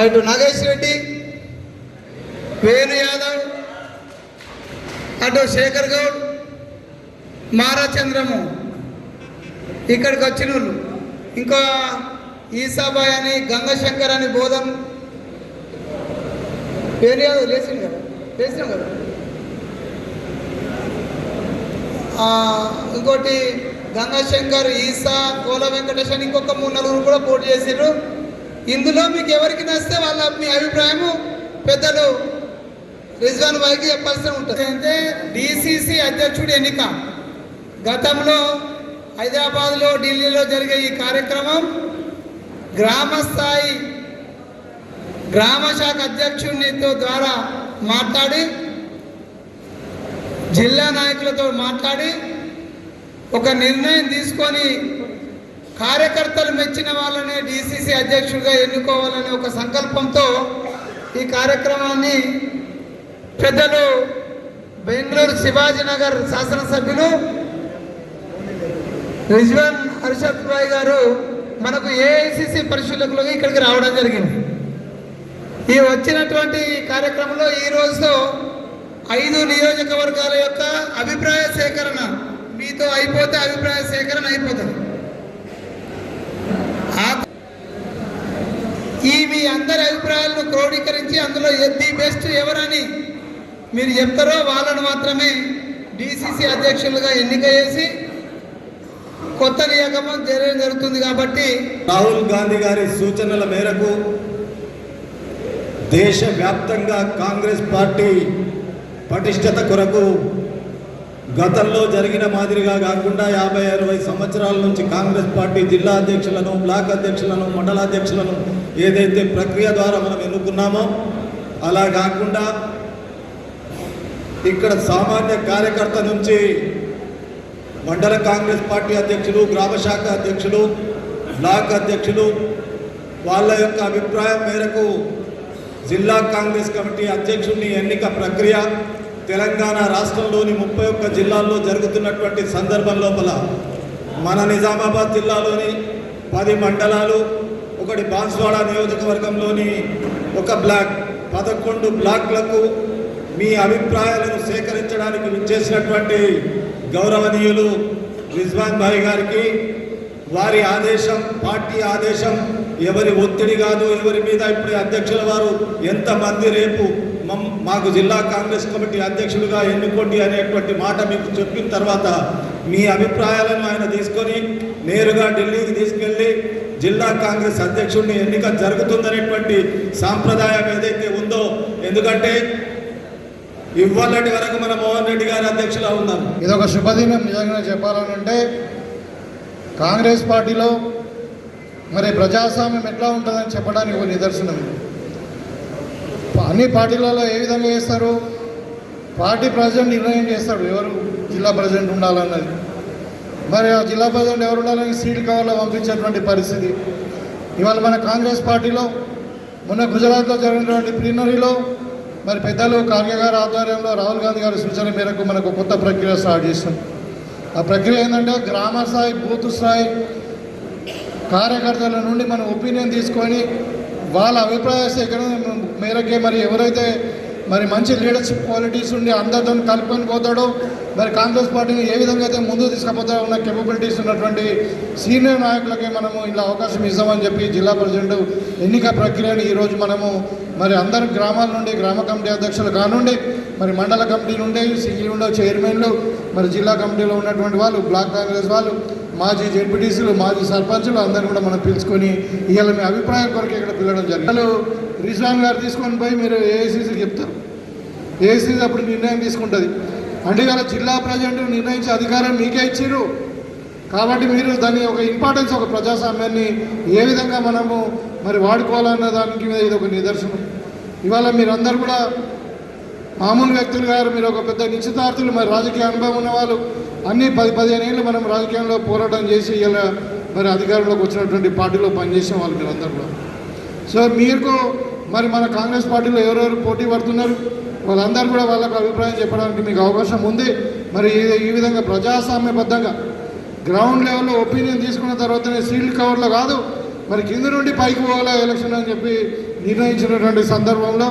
అటు నాగేష్ రెడ్డి వేణు యాదవ్ అటు శేఖర్ గౌడ్ మారాచంద్రము ఇక్కడికి వచ్చిన వాళ్ళు. ఇంకా ఈసాబాయ్ అని గంగశంకర్ అని బోధం. వేణు యాదవ్ లేచింది కదా? లేచిన కదా? ఇంకోటి గంగాశంకర్ ఈసా కోల వెంకటేశ్వర అని ఇంకొక మూడు నలుగురు కూడా పోటీ చేసిర్రు ఇందులో మీకు ఎవరికి నచ్చితే వాళ్ళ మీ అభిప్రాయము పెద్దలు రిజ్వాన్ భాయ్కి చెప్పాల్సి ఉంటుంది. అంటే డిసిసి అధ్యక్షుడి ఎన్నిక. గతంలో హైదరాబాద్లో ఢిల్లీలో జరిగే ఈ కార్యక్రమం గ్రామ స్థాయి గ్రామ శాఖ అధ్యక్షునితో ద్వారా మాట్లాడి జిల్లా నాయకులతో మాట్లాడి ఒక నిర్ణయం తీసుకొని కార్యకర్తలు మెచ్చిన వాళ్ళనే డిసిసి అధ్యక్షుడిగా ఎన్నుకోవాలనే ఒక సంకల్పంతో ఈ కార్యక్రమాన్ని పెద్దలు బెంగళూరు శివాజీనగర్ శాసనసభ్యులు రిజ్వాన్ హర్షద్ భాయ్ గారు మనకు ఏఐసిసి పరిశీలకులుగా ఇక్కడికి రావడం జరిగింది. ఈ వచ్చినటువంటి కార్యక్రమంలో ఈ రోజుతో ఐదు నియోజకవర్గాల యొక్క అభిప్రాయ సేకరణ మీతో అయిపోతే అభిప్రాయ సేకరణ అయిపోతుంది. ఈ మీ అందరి అభిప్రాయాలను క్రోడీకరించి అందులో ది బెస్ట్ ఎవరని మీరు చెప్తారో వాళ్ళను మాత్రమే డిసిసి అధ్యక్షులుగా ఎన్నిక చేసి కొత్త నియామకం జరగడం జరుగుతుంది కాబట్టి రాహుల్ గాంధీ గారి సూచనల మేరకు దేశవ్యాప్తంగా కాంగ్రెస్ పార్టీ పటిష్టత కొరకు గతంలో జరిగిన మాదిరిగా కాకుండా యాభై అరవై సంవత్సరాల నుంచి కాంగ్రెస్ పార్టీ జిల్లా అధ్యక్షులను బ్లాక్ అధ్యక్షులను మండలాధ్యక్షులను ఏదైతే ప్రక్రియ ద్వారా మనం ఎన్నుకున్నామో అలా కాకుండా ఇక్కడ సామాన్య కార్యకర్త నుంచి మండల కాంగ్రెస్ పార్టీ అధ్యక్షులు గ్రామ శాఖ అధ్యక్షులు బ్లాక్ అధ్యక్షులు వాళ్ళ యొక్క అభిప్రాయం మేరకు జిల్లా కాంగ్రెస్ కమిటీ అధ్యక్షుడిని ఎన్నిక ప్రక్రియ తెలంగాణ రాష్ట్రంలోని ముప్పై ఒక్క జిల్లాల్లో జరుగుతున్నటువంటి సందర్భం లోపల మన నిజామాబాద్ జిల్లాలోని పది మండలాలు ఒకటి బాన్స్వాడ నియోజకవర్గంలోని ఒక బ్లాక్. పదకొండు బ్లాక్లకు మీ అభిప్రాయాలను సేకరించడానికి విచ్చేసినటువంటి గౌరవనీయులు రిజ్వాన్ భాయ్ గారికి వారి ఆదేశం పార్టీ ఆదేశం ఎవరి ఒత్తిడి కాదు ఎవరి మీద ఇప్పుడు అధ్యక్షుల వారు ఎంతమంది రేపు మాకు జిల్లా కాంగ్రెస్ కమిటీ అధ్యక్షులుగా ఎన్నుకోండి అనేటువంటి మాట మీకు చెప్పిన తర్వాత మీ అభిప్రాయాలను ఆయన తీసుకొని నేరుగా ఢిల్లీకి తీసుకెళ్ళి జిల్లా కాంగ్రెస్ అధ్యక్షుడిని ఎన్నిక జరుగుతుందనేటువంటి సాంప్రదాయం ఏదైతే ఉందో ఎందుకంటే ఇవ్వాలటి వరకు మన మోహన్ రెడ్డి గారి అధ్యక్షులా ఉన్నారు. ఇది ఒక శుభదినం నిజంగా చెప్పాలనంటే కాంగ్రెస్ పార్టీలో మరి ప్రజాస్వామ్యం ఎట్లా ఉంటుందని చెప్పడానికి ఒక నిదర్శనం అన్ని పార్టీలలో ఏ విధంగా చేస్తారు పార్టీ ప్రెసిడెంట్ నిర్ణయం చేస్తాడు ఎవరు జిల్లా ప్రెసిడెంట్ ఉండాలన్నది. మరి ఆ జిల్లా ప్రెసిడెంట్ ఎవరు ఉండాలని సీట్ కావాలో పంపించేటువంటి పరిస్థితి. ఇవాళ మన కాంగ్రెస్ పార్టీలో మొన్న గుజరాత్లో జరిగినటువంటి ప్లీనరీలో మరి పెద్దలు ఖార్గే ఆధ్వర్యంలో రాహుల్ గాంధీ గారి సూచన మేరకు మనకు కొత్త ప్రక్రియ స్టార్ట్ చేస్తాం ఆ ప్రక్రియ ఏంటంటే గ్రామ స్థాయి బూత్ స్థాయి కార్యకర్తల నుండి మనం ఒపీనియన్ తీసుకొని వాళ్ళ అభిప్రాయ సేకరణ మేరకే మరి ఎవరైతే మరి మంచి లీడర్షిప్ క్వాలిటీస్ ఉండి అందరితో కలుపుకొని పోతాడో మరి కాంగ్రెస్ పార్టీని ఏ విధంగా అయితే ముందుకు తీసుకుపోతాడో ఉన్న కెపబిలిటీస్ ఉన్నటువంటి సీనియర్ నాయకులకి మనము ఇలా అవకాశం ఇస్తామని చెప్పి జిల్లా ప్రెసిడెంట్ ఎన్నిక ప్రక్రియను ఈరోజు మనము మరి అందరు గ్రామాల నుండి గ్రామ కమిటీ అధ్యక్షులు కానుండి మరి మండల కమిటీ నుండి సింగిల్ చైర్మన్లు మరి జిల్లా కమిటీలో ఉన్నటువంటి వాళ్ళు బ్లాక్ కాంగ్రెస్ వాళ్ళు మాజీ జెడ్పీటీసీలు మాజీ సర్పంచులు అందరూ కూడా మనం పిలుచుకొని ఇవాళ మీ అభిప్రాయం కొరకు ఇక్కడ పిలవడం జరిగింది. రిజ్వాన్ గారు తీసుకొని పోయి మీరు ఏఐసీసీకి చెప్తారు. ఏఐసీసీ అప్పుడు నిర్ణయం తీసుకుంటుంది. అంటే ఇవాళ జిల్లా ప్రజెంట్ నిర్ణయించే అధికారం మీకే ఇచ్చారు కాబట్టి మీరు దాన్ని ఒక ఇంపార్టెన్స్ ఒక ప్రజాస్వామ్యాన్ని ఏ విధంగా మనము మరి వాడుకోవాలన్న దానికి మీద ఇది ఒక నిదర్శనం. ఇవాళ మీరందరూ కూడా మామూలు వ్యక్తులు గారు మీరు ఒక పెద్ద నిశ్చితార్థులు మరి రాజకీయ అనుభవం ఉన్నవాళ్ళు అన్ని పది పదిహేను ఏళ్ళు మనం రాజకీయంలో పోరాటం చేసి ఇలా మరి అధికారంలోకి వచ్చినటువంటి పార్టీలో పనిచేసిన వాళ్ళు మీరందరూ కూడా. సో మీకు మరి మన కాంగ్రెస్ పార్టీలో ఎవరెవరు పోటీ పడుతున్నారు? వాళ్ళందరూ కూడా వాళ్ళకు అభిప్రాయం చెప్పడానికి మీకు అవకాశం ఉంది. మరి ఈ- ఈ విధంగా ప్రజాస్వామ్యబద్ధంగా గ్రౌండ్ లెవెల్లో ఒపీనియన్ తీసుకున్న తర్వాతనే సీల్డ్ కవర్లో కాదు మరి కింద నుండి పైకి పోవాలా ఎలక్షన్ అని చెప్పి నిర్ణయించినటువంటి సందర్భంలో